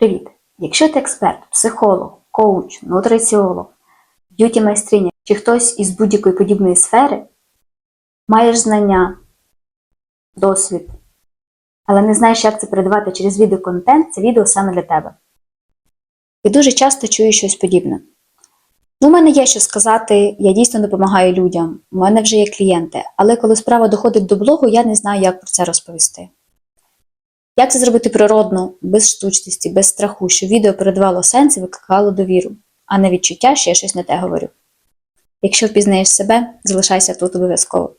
Привіт! Якщо ти експерт, психолог, коуч, нутриціолог, б'юті майстриня чи хтось із будь-якої подібної сфери, маєш знання, досвід, але не знаєш, як це передавати через відеоконтент, це відео саме для тебе. І дуже часто чую щось подібне. Ну, у мене є що сказати, я дійсно допомагаю людям, у мене вже є клієнти, але коли справа доходить до блогу, я не знаю, як про це розповісти. Як це зробити природно, без штучності, без страху, щоб відео передавало сенс і викликало довіру, а не відчуття, що я щось не те говорю. Якщо впізнаєш себе, залишайся тут обов'язково.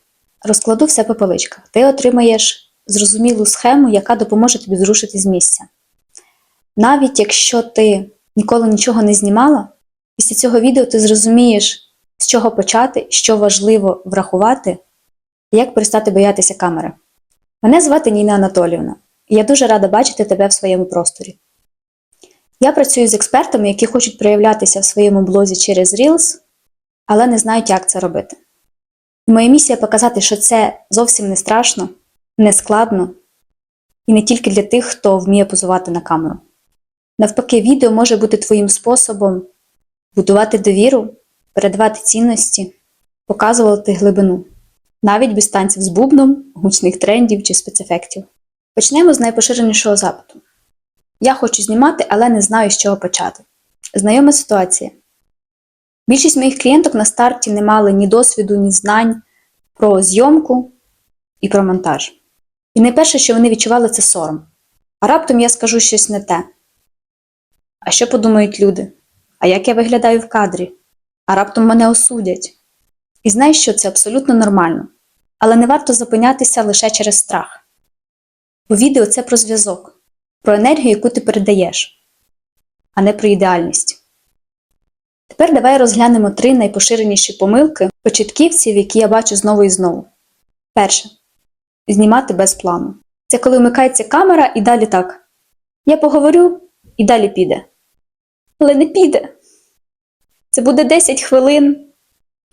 Розкладу все по поличках. Ти отримаєш зрозумілу схему, яка допоможе тобі зрушити з місця. Навіть якщо ти ніколи нічого не знімала, після цього відео ти зрозумієш, з чого почати, що важливо врахувати, і як перестати боятися камери. Мене звати Ніна Анатоліївна. Я дуже рада бачити тебе в своєму просторі. Я працюю з експертами, які хочуть проявлятися в своєму блозі через Reels, але не знають, як це робити. Моя місія показати, що це зовсім не страшно, не складно і не тільки для тих, хто вміє позувати на камеру. Навпаки, відео може бути твоїм способом будувати довіру, передавати цінності, показувати глибину, навіть без танців з бубном, гучних трендів чи спецефектів. Почнемо з найпоширенішого запиту. Я хочу знімати, але не знаю, з чого почати. Знайома ситуація. Більшість моїх клієнток на старті не мали ні досвіду, ні знань про зйомку і про монтаж. І найперше, що вони відчували, це сором. А раптом я скажу щось не те. А що подумають люди? А як я виглядаю в кадрі? А раптом мене осудять. І знаєш, що це абсолютно нормально. Але не варто зупинятися лише через страх. Бо відео це про зв'язок, про енергію, яку ти передаєш, а не про ідеальність. Тепер давай розглянемо три найпоширеніші помилки початківців, які я бачу знову і знову. Перше. Знімати без плану. Це коли вмикається камера і далі так. Я поговорю і далі піде. Але не піде. Це буде 10 хвилин,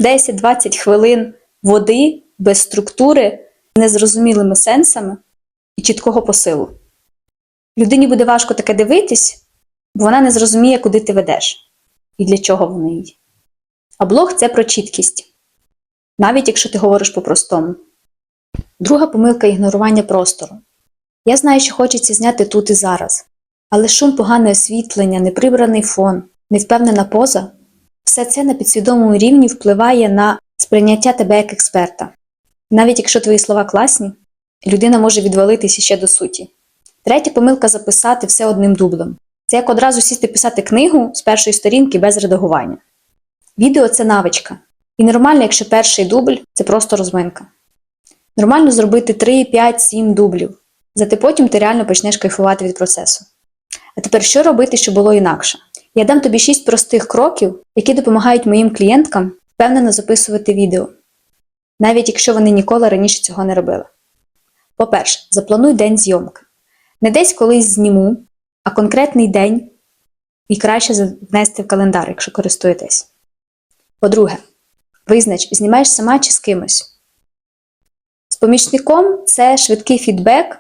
10-20 хвилин води без структури, незрозумілими сенсами і чіткого посилу. Людині буде важко таке дивитись, бо вона не зрозуміє, куди ти ведеш і для чого воно їй. А блог це про чіткість, навіть якщо ти говориш по-простому. Друга помилка ігнорування простору. Я знаю, що хочеться зняти тут і зараз, але шум, погане освітлення, неприбраний фон, невпевнена поза все це на підсвідомому рівні впливає на сприйняття тебе як експерта. Навіть якщо твої слова класні, людина може відвалитися ще до суті. Третя помилка записати все одним дублем. Це як одразу сісти писати книгу з першої сторінки без редагування. Відео це навичка. І нормально, якщо перший дубль це просто розминка. Нормально зробити 3, 5, 7 дублів. Зате потім ти реально почнеш кайфувати від процесу. А тепер що робити, щоб було інакше? Я дам тобі 6 простих кроків, які допомагають моїм клієнткам впевнено записувати відео, навіть якщо вони ніколи раніше цього не робили. По-перше, заплануй день зйомки. Не десь колись зніму, а конкретний день і краще внести в календар, якщо користуєтесь. По-друге, визнач, знімаєш сама чи з кимось. З помічником це швидкий фідбек,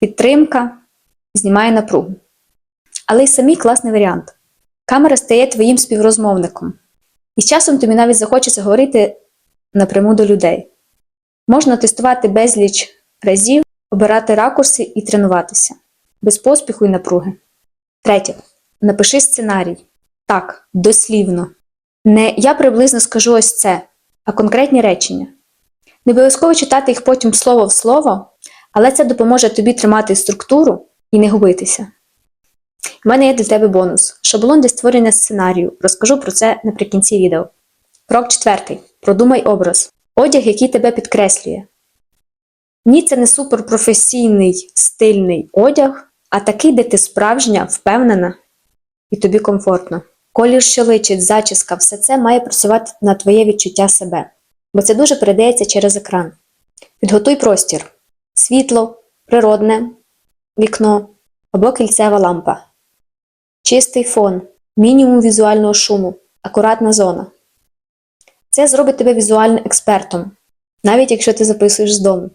підтримка, знімає напругу. Але й самі класний варіант. Камера стає твоїм співрозмовником. І з часом тобі навіть захочеться говорити напряму до людей. Можна тестувати безліч разів, обирати ракурси і тренуватися без поспіху і напруги. Третє. Напиши сценарій. Так, дослівно. Не я приблизно скажу ось це, а конкретні речення. Не обов'язково читати їх потім слово в слово, але це допоможе тобі тримати структуру і не губитися. У мене є для тебе бонус. Шаблон для створення сценарію. Розкажу про це наприкінці відео. Крок четвертий. Продумай образ. Одяг, який тебе підкреслює. Ні, це не суперпрофесійний стильний одяг, а такий, де ти справжня, впевнена і тобі комфортно. Колір, що личить, зачіска, все це має працювати на твоє відчуття себе, бо це дуже передається через екран. Підготуй простір: світло, природне, вікно або кільцева лампа, чистий фон, мінімум візуального шуму, акуратна зона. Це зробить тебе візуальним експертом, навіть якщо ти записуєш з дому.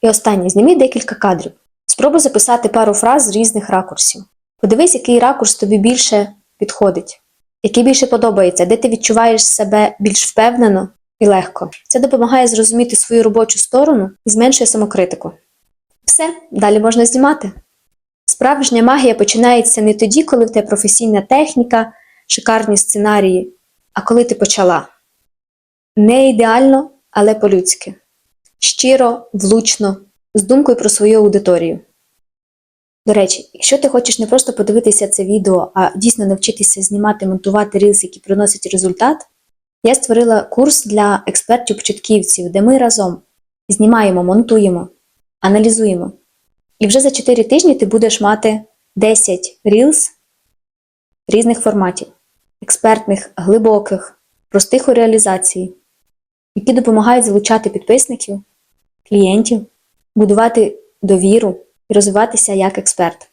І останнє, зніміть декілька кадрів. Спробуй записати пару фраз з різних ракурсів. Подивись, який ракурс тобі більше підходить, який більше подобається, де ти відчуваєш себе більш впевнено і легко. Це допомагає зрозуміти свою робочу сторону і зменшує самокритику. Все, далі можна знімати. Справжня магія починається не тоді, коли в тебе професійна техніка, шикарні сценарії, а коли ти почала. Не ідеально, але по-людськи. Щиро, влучно, з думкою про свою аудиторію. До речі, якщо ти хочеш не просто подивитися це відео, а дійсно навчитися знімати, монтувати рілс, які приносять результат, я створила курс для експертів-початківців, де ми разом знімаємо, монтуємо, аналізуємо. І вже за 4 тижні ти будеш мати 10 рілс різних форматів, експертних, глибоких, простих у реалізації, які допомагають залучати підписників, клієнтів, будувати довіру і розвиватися як експерт.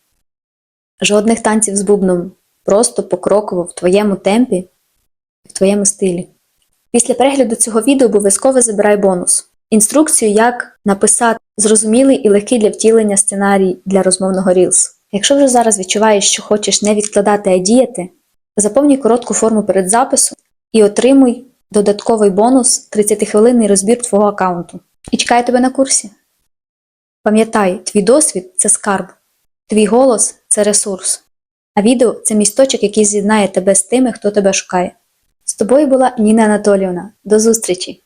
Жодних танців з бубном, просто покроково в твоєму темпі, і в твоєму стилі. Після перегляду цього відео обов'язково забирай бонус. Інструкцію, як написати зрозумілий і легкий для втілення сценарій для розмовного Reels. Якщо вже зараз відчуваєш, що хочеш не відкладати, а діяти, заповнюй коротку форму перед записом і отримуй додатковий бонус 30-хвилинний розбір твого аккаунту. І чекаю тебе на курсі. Пам'ятай, твій досвід це скарб, твій голос це ресурс, а відео це місточок, який з'єднає тебе з тими, хто тебе шукає. З тобою була Ніна Анатоліївна. До зустрічі!